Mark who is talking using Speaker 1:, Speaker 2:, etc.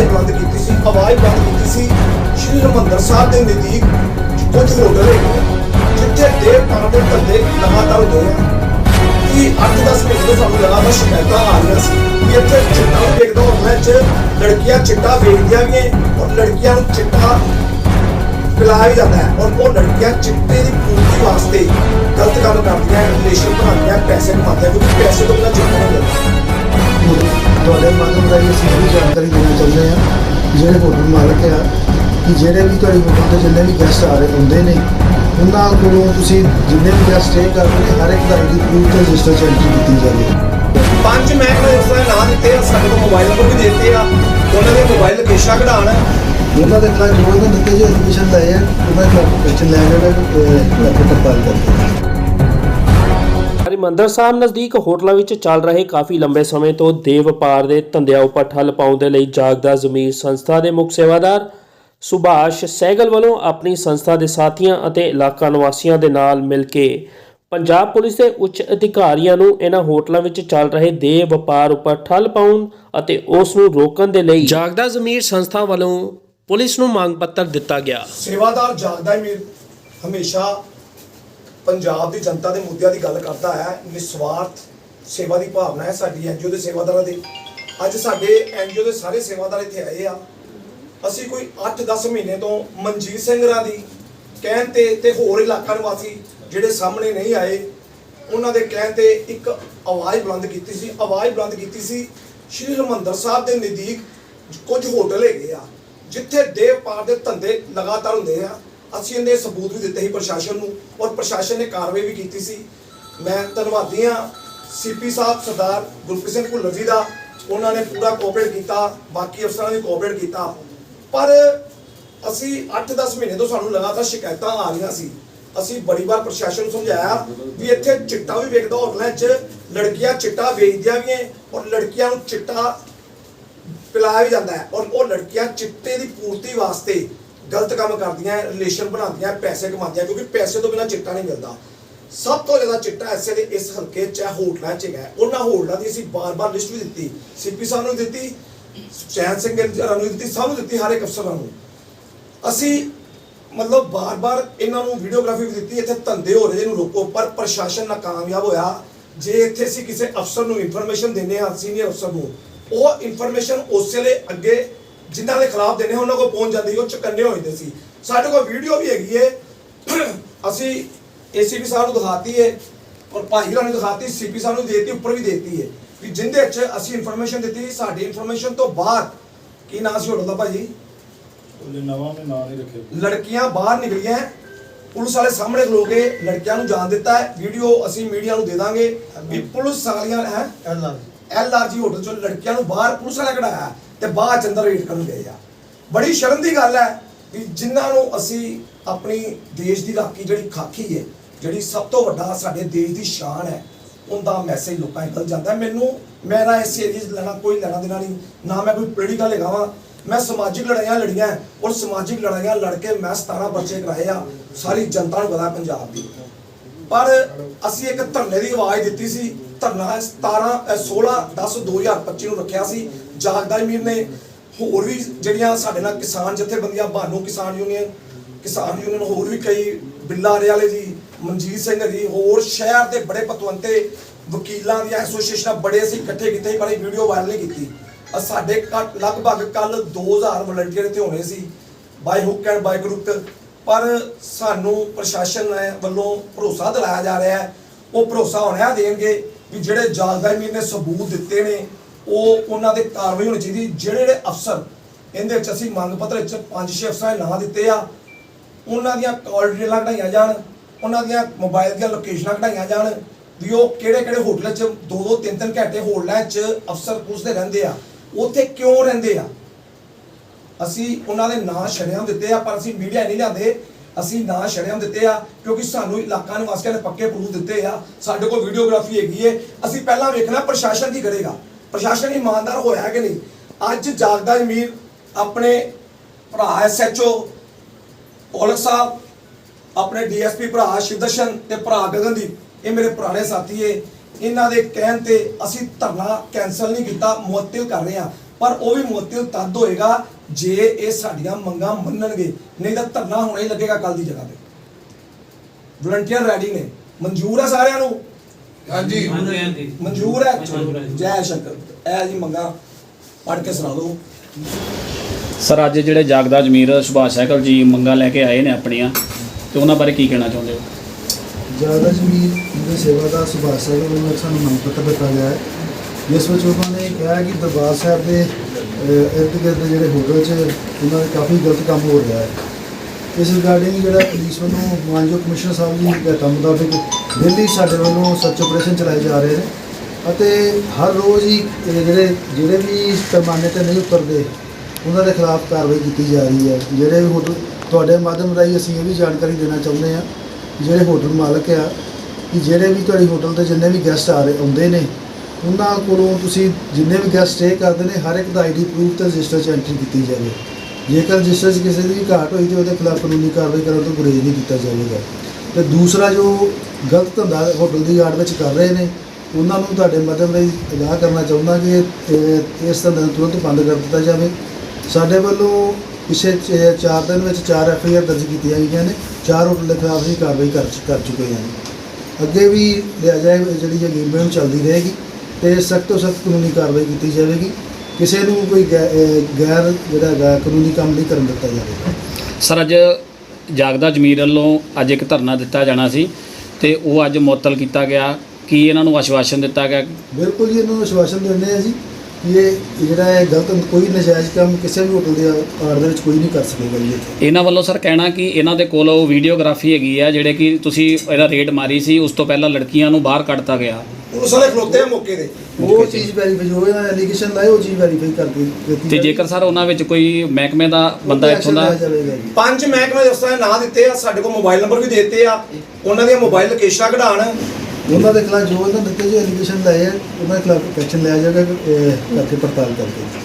Speaker 1: ਆਵਾਜ਼ ਬੁਲੰਦ ਕੀਤੀ ਸੀ, ਆਵਾਜ਼ ਬੁਲੰਦ ਕੀਤੀ ਸੀ। ਸ਼੍ਰੀ ਹਰਿਮੰਦਰ ਸਾਹਿਬ ਦੇ ਨਜ਼ਦੀਕ ਕੁਝ ਹੋਟਲ ਹੈਗੇ ਜਿੱਥੇ ਦੇਵ ਪਾਣ ਦੇ ਲਗਾਤਾਰ ਹੁੰਦੇ ਕਿ 8-10 ਮਹੀਨੇ ਤੋਂ ਸਾਨੂੰ ਲਗਾਤਾਰ ਸ਼ਿਕਾਇਤਾਂ ਆ ਰਹੀਆਂ ਸੀ ਕਿ ਇੱਥੇ ਚਿੱਟਾ ਵੇਚਦਾ ਹੋਟਲਾਂ 'ਚ ਲੜਕੀਆਂ ਚਿੱਟਾ ਵੇਚਦੀਆਂ ਵੀ ਔਰ ਲੜਕੀਆਂ ਨੂੰ ਚਿੱਟਾ ਪਿਲਾਇਆ ਜਾਂਦਾ ਹੈ, ਔਰ ਉਹ ਲੜਕੀਆਂ ਚਿੱਟੇ ਦੀ ਪੂਰਤੀ ਵਾਸਤੇ ਗਲਤ ਕੰਮ ਕਰਦੀਆਂ ਰਿਲੇਸ਼ਨ ਬਣਾਉਂਦੀਆਂ ਪੈਸੇ
Speaker 2: ਜਾਣਕਾਰੀ ਦੇਣਾ ਚਾਹੁੰਦੇ ਹਾਂ ਕਿ ਜਿਹੜੇ ਹੋਟਲ ਮਾਲਕ ਆ ਕਿ ਜਿਹੜੇ ਵੀ ਤੁਹਾਡੀ ਹੋਟਲ ਤੇ ਜਿੰਨੇ ਵੀ ਗੈਸਟ ਆ ਰਹੇ ਹੁੰਦੇ ਨੇ ਉਹਨਾਂ ਕੋਲੋਂ ਤੁਸੀਂ ਜਿੰਨੇ ਵੀ ਗੈਸਟ ਸਟੇ ਕਰਦੇ ਨੇ ਹਰ ਇੱਕ ਦੀ ਪ੍ਰੂਫ ਤੇ ਰਜਿਸਟਰ ਚ ਐਂਟਰੀ ਕੀਤੀ ਜਾਵੇ।
Speaker 1: ਪੰਜ ਮਹਿਕਮੇ ਉਸ ਦਾ ਨਾਂ ਦਿੱਤੇ ਆ ਸਾਡੇ ਕੋਲ ਮੋਬਾਈਲ ਨੰਬਰ ਵੀ ਦੇ ਦਿੱਤੇ ਆ ਉਹਨਾਂ ਦੇ ਮੋਬਾਈਲ ਲੋਕੇਸ਼ਨ ਕਢਾਣ
Speaker 2: ਉਹਨਾਂ ਦੇ ਖਿਲਾਫ ਜੋ ਇਹਨਾਂ ਦਿੱਤੇ ਜੋ ਐਜੂਕੇਸ਼ਨ ਲਏ ਆ ਉਹਨਾਂ ਦੇ ਕੁਐਸਚਨ ਲੈ ਕੇ ਤੇ ਪੜਤਾਲ ਕਰਦੇ
Speaker 3: ਹਰਿਮੰਦਰ ਸਾਹਿਬ ਨਜ਼ਦੀਕ ਹੋਟਲਾਂ ਵਿੱਚ ਚੱਲ ਰਹੇ ਕਾਫੀ ਲੰਬੇ ਸਮੇਂ ਤੋਂ ਦੇਹ ਵਪਾਰ ਦੇ ਧੰਦਿਆਂ ਉੱਪਰ ਠੱਲ ਪਾਉਣ ਦੇ ਲਈ ਜਾਗਦਾ ਜ਼ਮੀਰ ਸੰਸਥਾ ਦੇ ਮੁੱਖ ਸੇਵਾਦਾਰ ਸੁਭਾਸ਼ ਸਹਿਗਲ ਵੱਲੋਂ ਆਪਣੀ ਸੰਸਥਾ ਦੇ ਸਾਥੀਆਂ ਅਤੇ ਇਲਾਕਾ ਨਿਵਾਸੀਆਂ ਦੇ ਨਾਲ ਮਿਲ ਕੇ ਪੰਜਾਬ ਪੁਲਿਸ ਦੇ ਉੱਚ ਅਧਿਕਾਰੀਆਂ ਨੂੰ ਇਹਨਾਂ ਹੋਟਲਾਂ ਵਿੱਚ ਚੱਲ ਰਹੇ ਦੇਹ ਵਪਾਰ ਉੱਪਰ ਠੱਲ ਪਾਉਣ ਅਤੇ ਉਸ ਨੂੰ ਰੋਕਣ ਦੇ ਲਈ ਜਾਗਦਾ ਜ਼ਮੀਰ ਸੰਸਥਾ ਵੱਲੋਂ ਪੁਲਿਸ ਨੂੰ ਮੰਗ ਪੱਤਰ ਦਿੱਤਾ ਗਿਆ।
Speaker 1: ਸੇਵਾਦਾਰ ਜਾਗਦਾ ਹੀ ਮੀਰ ਹਮੇਸ਼ਾ ਪੰਜਾਬ ਦੀ ਜਨਤਾ ਦੇ ਮੁੱਦਿਆਂ ਦੀ ਗੱਲ ਕਰਦਾ ਹੈ, ਨਿਸਵਾਰਥ ਸੇਵਾ ਦੀ ਭਾਵਨਾ ਹੈ ਸਾਡੀ ਐਨਜੀਓ ਦੇ ਸੇਵਾਦਾਰਾਂ ਦੀ। ਅੱਜ ਸਾਡੇ ਐਨਜੀਓ ਦੇ ਸਾਰੇ ਸੇਵਾਦਾਰ ਇੱਥੇ ਆਏ ਆ। ਅਸੀਂ ਕੋਈ 8-10 ਮਹੀਨੇ ਤੋਂ ਮਨਜੀਤ ਸਿੰਘਰਾਂ ਦੀ ਕਹਿਣ ਤੇ ਤੇ ਹੋਰ ਇਲਾਕਾ ਨਿਵਾਸੀ ਜਿਹੜੇ ਸਾਹਮਣੇ ਨਹੀਂ ਆਏ, ਉਹਨਾਂ ਦੇ ਕਹਿਣ ਤੇ ਇੱਕ ਆਵਾਜ਼ ਬੁਲੰਦ ਕੀਤੀ ਸੀ। ਆਵਾਜ਼ ਬੁਲੰਦ ਕੀਤੀ ਸੀ, ਸ਼੍ਰੀ ਹਰਿਮੰਦਰ ਸਾਹਿਬ ਦੇ ਨਜ਼ਦੀਕ ਕੁਝ ਹੋਟਲ ਹੈਗੇ ਆ, ਜਿੱਥੇ ਦੇਵ ਪਾਰ ਦੇ ਧੰਦੇ ਲਗਾਤਾਰ ਹੁੰਦੇ ਆ। ਅਸੀਂ ਇਹਦੇ ਸਬੂਤ ਵੀ ਦਿੱਤੇ ਸੀ ਪ੍ਰਸ਼ਾਸਨ ਨੂੰ ਔਰ ਪ੍ਰਸ਼ਾਸਨ ਨੇ ਕਾਰਵਾਈ ਵੀ ਕੀਤੀ ਸੀ। ਮੈਂ ਧੰਨਵਾਦੀ ਹਾਂ ਸੀਪੀ ਸਾਹਿਬ, ਸਰਦਾਰ ਗੁਰਪ੍ਰੀਤ ਸਿੰਘ ਭੁੱਲਰ ਜੀ ਦਾ। ਉਹਨਾਂ ਨੇ ਪੂਰਾ ਕੋਆਪਰੇਟ ਕੀਤਾ, ਬਾਕੀ ਅਫਸਰਾਂ ਨੇ ਕੋਆਪਰੇਟ ਕੀਤਾ। ਪਰ ਅਸੀਂ 8-10 ਮਹੀਨੇ ਤੋਂ ਸਾਨੂੰ ਲਗਾਤਾਰ ਸ਼ਿਕਾਇਤਾਂ ਆ ਰਹੀਆਂ ਸੀ। ਅਸੀਂ ਬੜੀ ਵਾਰ ਪ੍ਰਸ਼ਾਸਨ ਨੂੰ ਸਮਝਾਇਆ ਵੀ ਇੱਥੇ ਚਿੱਟਾ ਵੀ ਵੇਖਦਾ, ਹੋਟਲਾਂ 'ਚ ਲੜਕੀਆਂ ਚਿੱਟਾ ਵੇਚਦੀਆਂ ਵੀ ਹੈ ਔਰ ਲੜਕੀਆਂ ਨੂੰ ਚਿੱਟਾ ਪਿਲਾਇਆ ਵੀ ਜਾਂਦਾ ਹੈ। ਔਰ ਉਹ ਲੜਕੀਆਂ ਚਿੱਟੇ ਦੀ ਪੂਰਤੀ ਵਾਸਤੇ ਗਲਤ ਕੰਮ ਕਰਦੀਆਂ ਰਿਲੇਸ਼ਨ ਬਣਾਉਂਦੀਆਂ, ਪੈਸੇ ਕਮਾਉਂਦੀਆਂ, ਕਿਉਂਕਿ ਪੈਸੇ ਤੋਂ ਬਿਨਾਂ ਚਿੱਟਾ ਨਹੀਂ ਮਿਲਦਾ। ਸਭ ਤੋਂ ਜ਼ਿਆਦਾ ਚਿੱਟਾ ਐਸੇ ਦੇ ਇਸ ਹਲਕੇ 'ਚ ਹੈ, ਹੋਟਲਾਂ 'ਚ ਹੈਗਾ ਉਹਨਾਂ ਹੋਟਲਾਂ ਦੀ ਅਸੀਂ ਬਾਰ-ਬਾਰ ਲਿਸਟ ਵੀ ਦਿੱਤੀ। ਸੀਪੀ ਸਾਹਿਬ ਨੂੰ ਵੀ ਦਿੱਤੀ ਚੈਨ ਸਿੰਘ ਨੂੰ ਦਿੱਤੀ, ਸਭ ਨੂੰ ਦਿੱਤੀ, ਹਰ ਇੱਕ ਅਫਸਰਾਂ ਨੂੰ। ਅਸੀਂ ਮਤਲਬ ਬਾਰ-ਬਾਰ ਇਹਨਾਂ ਨੂੰ ਵੀਡੀਓਗ੍ਰਾਫੀ ਵੀ ਦਿੱਤੀ, ਇੱਥੇ ਧੰਦੇ ਹੋ ਰਹੇ ਇਹਨੂੰ ਰੋਕੋ, ਪਰ ਪ੍ਰਸ਼ਾਸਨ ਨਾਕਾਮਯਾਬ ਹੋਇਆ। ਜੇ ਇੱਥੇ ਅਸੀਂ ਕਿਸੇ ਅਫਸਰ ਨੂੰ ਇਨਫੋਰਮੇਸ਼ਨ ਦਿੰਦੇ ਹਾਂ ਸੀਨੀਅਰ ਅਫਸਰ ਨੂੰ, ਉਹ ਇਨਫੋਰਮੇਸ਼ਨ ਉਸੇ ਵੇਲੇ ਅੱਗੇ ਜਿਨ੍ਹਾਂ ਦੇ ਖਿਲਾਫ ਦਿੰਦੇ ਹਾਂ ਉਹਨਾਂ ਕੋਲ ਪਹੁੰਚ ਜਾਂਦੀ ਉਹ ਚਕੰਨੇ ਹੋ ਜਾਂਦੇ ਸੀ। ਸਾਡੇ ਕੋਲ ਵੀਡੀਓ ਵੀ ਹੈਗੀ ਏ। ਅਸੀਂ ਏਸੀਪੀ ਸਾਹਿਬ ਨੂੰ ਦਿਖਾਤੀ ਏ ਔਰ ਭਾਈ ਹੋਰਾਂ ਨੂੰ ਦਿਖਾਤੀ ਸੀਪੀ ਸਾਹਿਬ ਨੂੰ ਦੇਤੀ ਉੱਪਰ ਵੀ ਦੇਤੀ ਏ। ਵੀ ਜਿੰਦੇ ਵਿੱਚ ਅਸੀਂ ਇਨਫੋਰਮੇਸ਼ਨ ਦਿੱਤੀ ਸਾਡੀ ਇਨਫੋਰਮੇਸ਼ਨ ਤੋਂ ਬਾਅਦ ਕੀ ਨਾਂ ਸੀ ਹੋਟਲ ਦਾ ਭਾਜੀ
Speaker 4: ਉਹਨੇ ਨਵਾਂ ਨੇ ਨਾਂ ਨਹੀਂ ਰੱਖੇ
Speaker 1: ਲੜਕੀਆਂ ਬਾਹਰ ਨਿਕਲੀਆਂ ਪੁਲਿਸ ਵਾਲੇ ਸਾਹਮਣੇ ਖਲੋ ਕੇ ਲੜਕੀਆਂ ਨੂੰ ਜਾਣ ਦਿੱਤਾ ਹੈ। ਵੀਡੀਓ ਅਸੀਂ ਮੀਡੀਆ ਨੂੰ ਦੇ ਦਾਂਗੇ। ਵੀ ਪੁਲਿਸ ਵਾਲੀਆਂ ਹੈ? ਐਲਆਰਜੀ ਹੋਟਲ ਚੋਂ ਲੜਕੀਆਂ ਨੂੰ ਬਾਹਰ ਪੁਲਿਸ ਵਾਲੇ ਕਢਾਇਆ। ਤੇ ਬਾਅਦ ਚ ਅੰਦਰ ਰੇਡ ਕਰਨ ਗਏ ਆ। ਬੜੀ ਸ਼ਰਮ ਦੀ ਗੱਲ ਹੈ ਵੀ ਜਿਨ੍ਹਾਂ ਨੂੰ ਅਸੀਂ ਆਪਣੀ ਦੇਸ਼ ਦੀ ਰਾਖੀ ਜਿਹੜੀ ਖਾਕੀ ਹੈ, ਜਿਹੜੀ ਸਭ ਤੋਂ ਵੱਡਾ ਸਾਡੇ ਦੇਸ਼ ਦੀ ਸ਼ਾਨ ਹੈ, ਉਹਦਾ ਮੈਸੇਜ ਲੋਕਾਂ ਤੱਕ ਜਾਂਦਾ। ਹੈ। ਮੈਨੂੰ ਮੇਰਾ ਇਸ ਏਰੀਏ 'ਚ ਲੈਣਾ ਕੋਈ ਲੈਣਾ ਦੇਣਾ ਨਹੀਂ, ਨਾ ਮੈਂ ਕੋਈ ਪੋਲੀਟੀਕਲ ਹੈਗਾ ਵਾਂ। ਮੈਂ ਸਮਾਜਿਕ ਲੜਾਈਆਂ ਲੜੀਆਂ ਔਰ ਸਮਾਜਿਕ ਲੜਾਈਆਂ ਲੜ ਕੇ ਮੈਂ 17 ਬੱਚੇ ਕਰਾਏ ਆ, ਸਾਰੀ ਜਨਤਾ ਨੂੰ ਪਤਾ ਪੰਜਾਬ ਦੀ। ਪਰ ਅਸੀਂ ਇੱਕ ਧਰਨੇ ਦੀ ਆਵਾਜ਼ ਦਿੱਤੀ ਸੀ। ਧਰਨਾ 17 ਅ, 16 10 2025 ਨੂੰ ਰੱਖਿਆ ਸੀ। ਜਾਗਦਾ ਮੀਰ ਨੇ ਹੋਰ ਵੀ ਜਿਹੜੀਆਂ ਸਾਡੇ ਨਾਲ ਕਿਸਾਨ ਜਥੇਬੰਦੀਆਂ ਬਾਨੂ ਕਿਸਾਨ ਯੂਨੀਅਨ ਕਿਸਾਨ ਯੂਨੀਅਨ ਹੋਰ ਵੀ ਕਈ ਬਿੱਲਾਰੇ ਵਾਲੇ ਜੀ ਮਨਜੀਤ ਸਿੰਘ ਜੀ ਹੋਰ ਸ਼ਹਿਰ ਦੇ ਬੜੇ ਪਤਵੰਤੇ ਵਕੀਲਾਂ ਦੀਆਂ ਐਸੋਸੀਏਸ਼ਨਾਂ ਬੜੇ ਅਸੀਂ ਇਕੱਠੇ ਕੀਤੇ ਪਰ ਇਹ ਵੀਡੀਓ ਵਾਇਰਲ ਨਹੀਂ ਕੀਤੀ। ਸਾਡੇ ਘੱਟ- ਲਗਭਗ ਕੱਲ 2000 ਵਲੰਟੀਅਰ ਇੱਥੇ ਹੋਣੇ ਸੀ। By hook and by crook ਪਰ ਸਾਨੂੰ ਪ੍ਰਸ਼ਾਸਨ ਵੱਲੋਂ ਭਰੋਸਾ ਦਿਲਾਇਆ ਜਾ ਰਿਹਾ ਹੈ। ਉਹ ਭਰੋਸਾ ਹੋਣਾ ਦੇਣਗੇ ਵੀ ਜਿਹੜੇ ਜਾਗਦਾ ਨੇ ਸਬੂਤ ਦਿੱਤੇ ਨੇ, ਉਹ ਉਹਨਾਂ ਦੇ ਕਾਰਵਾਈ ਹੋਣੀ ਚਾਹੀਦੀ। ਜਿਹੜੇ ਜਿਹੜੇ ਅਫਸਰ, ਇਹਦੇ ਵਿੱਚ ਅਸੀਂ ਮੰਗ ਪੱਤਰ ਵਿੱਚ ਪੰਜ ਛੇ ਅਫਸਰਾਂ ਦੇ ਨਾਂ ਦਿੱਤੇ ਆ। ਉਹਨਾਂ ਦੀਆਂ ਕਾਲ ਡਿਟੇਲਾਂ ਕਢਾਈਆਂ ਜਾਣ, ਉਹਨਾਂ ਦੀਆਂ ਮੋਬਾਈਲ ਦੀਆਂ ਲੋਕੇਸ਼ਨਾਂ ਕਢਾਈਆਂ ਜਾਣ ਵੀ ਉਹ ਕਿਹੜੇ ਕਿਹੜੇ ਹੋਟਲਾਂ 'ਚ ਦੋ ਦੋ ਤਿੰਨ ਤਿੰਨ ਘੰਟੇ ਹੋਟਲਾਂ 'ਚ ਅਫਸਰ ਪੁੱਛਦੇ ਰਹਿੰਦੇ ਆ। ਉੱਥੇ ਕਿਉਂ ਰਹਿੰਦੇ ਆ? ਅਸੀਂ ਉਹਨਾਂ ਦੇ ਨਾਂ ਸ਼ਰਿਆਮ ਦਿੱਤੇ ਆ, ਪਰ ਅਸੀਂ ਮੀਡੀਆ ਨਹੀਂ ਲਿਆਂਦੇ। ਅਸੀਂ ਨਾਂ ਸ਼ਰਿਆਮ ਦਿੱਤੇ ਆ, ਕਿਉਂਕਿ ਸਾਨੂੰ ਇਲਾਕਾ ਨਿਵਾਸੀਆਂ ਨੇ ਪੱਕੇ ਪ੍ਰੂਫ ਦਿੱਤੇ ਆ। ਸਾਡੇ ਕੋਲ ਵੀਡੀਓਗ੍ਰਾਫੀ ਹੈਗੀ ਏ। ਅਸੀਂ ਪਹਿਲਾਂ ਵੇਖਣਾ ਪ੍ਰਸ਼ਾਸਨ ਕੀ ਕਰੇਗਾ। ਪ੍ਰਸ਼ਾਸਨ ਇਮਾਨਦਾਰ ਹੋਇਆ ਕਿ ਨਹੀਂ? ਅੱਜ ਜਾਗਦਾ ਜਮੀਰ ਆਪਣੇ ਭਰਾ ਐਸਐਚਓ ਔਲਖ ਸਾਹਿਬ, ਆਪਣੇ ਡੀਐਸਪੀ ਭਰਾ ਸ਼ਿਵਦਰਸ਼ਨ ਤੇ ਭਰਾ ਗਗਨਦੀਪ। ਇਹ ਮੇਰੇ ਪੁਰਾਣੇ ਸਾਥੀ ਏ। ਇਹਨਾਂ ਦੇ ਕਹਿਣ ਤੇ ਅਸੀਂ ਧਰਨਾ ਕੈਨਸਲ ਨਹੀਂ ਕੀਤਾ, ਮੁਅੱਤਲ ਕਰ ਰਹੇ ਹਾਂ। ਪਰ ਉਹ ਵੀ ਮੁਅੱਤਲ ਤਦ ਹੋਏਗਾ ਜੇ ਇਹ ਸਾਡੀਆਂ ਮੰਗਾਂ ਮੰਨਣਗੇ। ਨਹੀਂ ਤਾਂ ਧਰਨਾ ਹੋਣਾ ਹੀ ਲੱਗੇਗਾ ਕੱਲ ਦੀ ਜਗ੍ਹਾ ਤੇ। ਵਲੰਟੀਅਰ ਰੈਡੀ ਨੇ। ਮਨਜ਼ੂਰ ਹੈ ਸਾਰਿਆਂ ਨੂੰ?
Speaker 5: ਹਾਂਜੀ।
Speaker 1: ਮਨਜ਼ੂਰ ਹੈ?
Speaker 3: ਮਨਜ਼ੂਰ ਹੈ ਜੀ।
Speaker 1: ਸ਼ੰਕਰ। ਇਹ ਜੀ ਮੰਗਾਂ ਪੜ੍ਹ ਕੇ ਸੁਣਾ ਦਿਓ।
Speaker 6: ਸਰ ਅੱਜ ਜਿਹੜੇ ਜਾਗਦਾ ਜ਼ਮੀਰ ਸੁਭਾਸ਼ ਸਾਈਕਲ ਜੀ ਮੰਗਾ ਲੈ ਕੇ ਆਏ ਨੇ ਆਪਣੀਆਂ ਤੇ ਉਹਨਾਂ ਬਾਰੇ ਕੀ ਕਹਿਣਾ ਚਾਹੁੰਦੇ ਹੋ?
Speaker 2: ਜ਼ਿਆਦਾ ਜ਼ਮੀਰ ਦੇ ਸੇਵਾਦਾਰ ਸੁਭਾਸ਼ ਸਿੰਘ ਨੂੰ ਸਾਨੂੰ ਮੰਗ ਪੱਤਰ ਦਿੱਤਾ ਗਿਆ ਹੈ। ਜਿਸ ਵਿੱਚ ਉਹਨਾਂ ਕਿਹਾ ਕਿ ਦਰਬਾਰ ਸਾਹਿਬ ਦੇ ਇਰਦ ਗਿਰਦ ਜਿਹੜੇ ਹੋਟਲ 'ਚ ਉਹਨਾਂ ਦੇ ਕਾਫੀ ਗਲਤ ਕੰਮ ਹੋ ਰਿਹਾ ਹੈ। ਇਸ ਰਿਗਾਰਡਿੰਗ ਜਿਹੜਾ ਪੁਲਿਸ ਵੱਲੋਂ ਮਾਨਯੋਗ ਕਮਿਸ਼ਨਰ ਸਾਹਿਬ ਜੀ ਦੇ ਕੰਮ ਮੁਤਾਬਿਕ ਦਿੱਲੀ ਸਾਡੇ ਵੱਲੋਂ ਸਰਚ ਆਪਰੇਸ਼ਨ ਚਲਾਏ ਜਾ ਰਹੇ ਨੇ ਅਤੇ ਹਰ ਰੋਜ਼ ਹੀ ਜਿਹੜੇ ਜਿਹੜੇ ਵੀ ਪੈਮਾਨੇ ਤੇ ਨਹੀਂ ਉਤਰਦੇ, ਉਹਨਾਂ ਦੇ ਖਿਲਾਫ ਕਾਰਵਾਈ ਕੀਤੀ ਜਾ ਰਹੀ ਹੈ। ਜਿਹੜੇ ਵੀ ਹੋਟਲ, ਤੁਹਾਡੇ ਮਾਧਿਅਮ ਰਾਹੀਂ ਅਸੀਂ ਇਹ ਵੀ ਜਾਣਕਾਰੀ ਦੇਣਾ ਚਾਹੁੰਦੇ ਹਾਂ ਜਿਹੜੇ ਹੋਟਲ ਮਾਲਕ ਆ, ਕਿ ਜਿਹੜੇ ਵੀ ਤੁਹਾਡੀ ਹੋਟਲ ਤੇ ਜਿੰਨੇ ਵੀ ਗੈਸਟ ਆ ਰਹੇ, ਆਉਂਦੇ ਨੇ ਉਹਨਾਂ ਕੋਲੋਂ ਤੁਸੀਂ ਜਿੰਨੇ ਵੀ ਗੈਸਟ ਸਟੇ ਕਰਦੇ ਨੇ, ਹਰ ਇੱਕ ਦਾ ਆਈਡੀ ਪ੍ਰੂਫ ਤੇ ਰਜਿਸਟਰ 'ਚ ਐਂਟਰੀ ਕੀਤੀ ਜਾਵੇ। ਜੇਕਰ ਰਜਿਸਟਰ 'ਚ ਕਿਸੇ ਦੀ ਵੀ ਘਾਟ ਹੋਈ ਤੇ ਉਹਦੇ ਖਿਲਾਫ ਕਾਨੂੰਨੀ ਕਾਰਵਾਈ ਕਰਨ ਤੋਂ ਗੁਰੇਜ਼ ਨਹੀਂ ਕੀਤਾ ਜਾਵੇਗਾ। ਤੇ ਦੂਸਰਾ ਜੋ ਗਲਤ ਧੰਦਾ ਹੋਟਲ ਦੀ ਆੜ ਵਿੱਚ ਕਰ ਰਹੇ ਨੇ, ਉਹਨਾਂ ਨੂੰ ਤੁਹਾਡੇ ਮਦਦ ਲਈ ਅਗਾਹ ਕਰਨਾ ਚਾਹੁੰਦਾ ਕਿ ਇਸ ਧੰਦੇ ਨੂੰ ਤੁਰੰਤ ਬੰਦ ਕਰ ਦਿੱਤਾ ਜਾਵੇ। ਸਾਡੇ ਵੱਲੋਂ ਪਿਛੇ 4 ਦਿਨ ਵਿੱਚ 4 ਐਫ ਆਈ ਆਰ ਦਰਜ ਕੀਤੀਆਂ ਗਈਆਂ ਨੇ। ਚਾਰ ਹੋਟਲ ਦੇ ਖਿਲਾਫ ਹੀ ਕਾਰਵਾਈ ਕਰ ਚੁੱਕੇ ਹਨ ਅੱਗੇ ਵੀ ਲਿਆ ਜਾਏ, ਜਿਹੜੀ ਇਹ ਗੇਮ ਚੱਲਦੀ ਰਹੇਗੀ। ਤੇ ਸਖਤ ਤੋਂ ਸਖਤ ਕਾਨੂੰਨੀ ਕਾਰਵਾਈ ਕੀਤੀ ਜਾਵੇਗੀ। ਕਿਸੇ ਨੂੰ ਕੋਈ ਗੈਰ ਜਿਹੜਾ ਹੈਗਾ ਕਾਨੂੰਨੀ ਕੰਮ ਨਹੀਂ ਕਰਨ ਦਿੱਤਾ ਜਾਵੇਗਾ।
Speaker 6: ਸਰ ਅੱਜ ਜਾਗਦਾ ਜ਼ਮੀਰ ਵੱਲੋਂ ਅੱਜ ਇੱਕ ਧਰਨਾ ਦਿੱਤਾ ਜਾਣਾ ਸੀ ਤੇ ਉਹ ਅੱਜ ਮੁਅੱਤਲ ਕੀਤਾ ਗਿਆ। ਕੀ ਇਹਨਾਂ ਨੂੰ ਆਸ਼ਵਾਸਨ ਦਿੱਤਾ ਗਿਆ?
Speaker 2: ਬਿਲਕੁਲ ਜੀ ਇਹਨਾਂ ਨੂੰ ਆਸ਼ਵਾਸਨ ਦਿੰਦੇ ਆ ਜੀ ਕਿ ਇਹ ਜਿਹੜਾ ਹੈ ਗਲਤ ਕੋਈ ਨਜਾਇਜ਼ ਕੰਮ ਕਿਸੇ ਵੀ ਹੋਟਲ ਦੇ ਆੜ ਦੇ ਵਿੱਚ ਕੋਈ ਨਹੀਂ ਕਰ ਸਕੇਗਾ ਜੀ
Speaker 6: ਇਹਨਾਂ ਵੱਲੋਂ ਸਰ ਕਹਿਣਾ ਕਿ ਇਹਨਾਂ ਦੇ ਕੋਲ ਉਹ ਵੀਡੀਓਗ੍ਰਾਫੀ ਹੈਗੀ ਆ ਜਿਹੜੇ ਕਿ ਤੁਸੀਂ ਇਹਦਾ ਰੇਟ ਮਾਰੀ ਸੀ ਉਸ ਤੋਂ ਪਹਿਲਾਂ ਲੜਕੀਆਂ ਨੂੰ ਬਾਹਰ ਕੱਢਤਾ ਗਿਆ।
Speaker 1: ਉਹ ਸਾਰੇ ਖਲੋਤੇ ਆ ਮੌਕੇ ਤੇ।
Speaker 2: ਉਹ ਚੀਜ਼ ਵੈਰੀਫਾਈ ਜੋ ਇਹਨਾਂ ਐਲੀਗੇਸ਼ਨ ਲਾਏ ਉਹ ਚੀਜ਼ ਵੈਰੀਫਾਈ ਕਰਕੇ ਦਿੱਤੀ
Speaker 6: ਤੇ ਜੇਕਰ ਸਰ ਉਹਨਾਂ ਵਿੱਚ ਕੋਈ ਮਹਿਕਮੇ ਦਾ ਬੰਦਾ ਇੱਥੋਂ ਦਾ
Speaker 1: ਪੰਜ ਮਹਿਕਮੇ ਦੇ ਅਫਸਰਾਂ ਦੇ ਨਾਂ ਦਿੱਤੇ ਆ ਸਾਡੇ ਕੋਲ ਮੋਬਾਈਲ ਨੰਬਰ ਵੀ ਦੇ ਦਿੱਤੇ ਆ। ਉਹਨਾਂ ਦੀਆਂ ਮੋਬਾਈਲ ਲੋਕੇਸ਼ਨਾਂ ਕਢਾਣ
Speaker 2: ਉਹਨਾਂ ਦੇ ਖਿਲਾਫ ਜੋ ਇਹਨਾਂ ਦਿੱਤੇ ਜੋ ਐਲੀਗੇਸ਼ਨ ਲਾਏ ਆ ਉਹਨਾਂ ਦੇ ਖਿਲਾਫ ਐਕਸ਼ਨ ਲਿਆ ਜਾਏਗਾ ਕਰਕੇ ਪੜਤਾਲ ਕਰਕੇ।